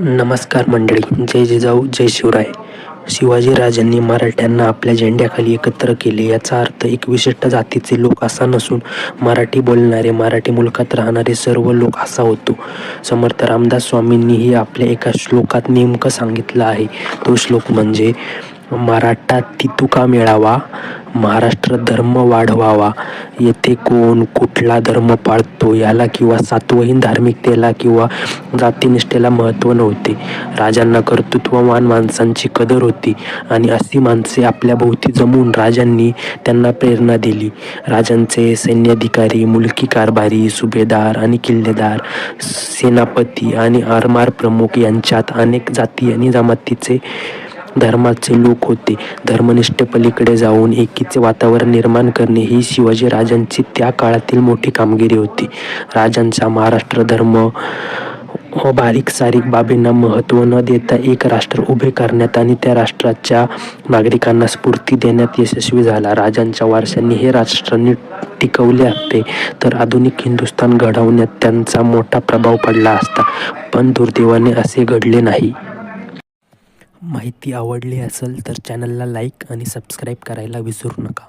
नमस्कार मंडळी. जय जिजाऊ जय शिवराय. शिवाजीराजांनी मराठ्यांना आपल्या झेंड्याखाली एकत्र केले. याचा अर्थ एक विशिष्ट जातीचे लोक असा नसून मराठी बोलणारे मराठी मुलकात राहणारे सर्व लोक असा होतो. समर्थ रामदास स्वामींनीही आपल्या एका श्लोकात नेमकं सांगितलं आहे. तो श्लोक म्हणजे मराठा तितुका मिळावा महाराष्ट्र धर्म वाढवावा येथे कोण कुठला धर्म पाळतो याला किंवा सात्वहीन धार्मिकतेला किंवा जातीनिष्ठेला महत्त्व नव्हते. राजांना कर्तृत्ववान माणसांची कदर होती आणि अशी माणसे आपल्या भोवती जमून राजांनी त्यांना प्रेरणा दिली. राजांचे सैन्याधिकारी मुलकी कारभारी सुभेदार आणि किल्लेदार सेनापती आणि आरमार प्रमुख यांच्यात अनेक जाती आणि जमातीचे धर्माचे लोक होते. धर्मनिष्ठेपलीकडे जाऊन एकीचे वातावरण निर्माण करणे ही शिवाजी राजांची त्या काळातील मोठी कामगिरी होती. राजांचा महाराष्ट्र धर्म व बारीक सारीक बाबींना महत्त्व न देता एक राष्ट्र उभे करण्यात आणि त्या राष्ट्राच्या नागरिकांना स्फूर्ती देण्यात यशस्वी झाला. राजांच्या वारशांनी हे राष्ट्र नीट टिकवले असते तर आधुनिक हिंदुस्थान घडवण्यात त्यांचा मोठा प्रभाव पडला असता. पण दुर्दैवाने असे घडले नाही. माहिती आवडली असेल तर चॅनलला लाईक आणि सबस्क्राईब करायला विसरू नका.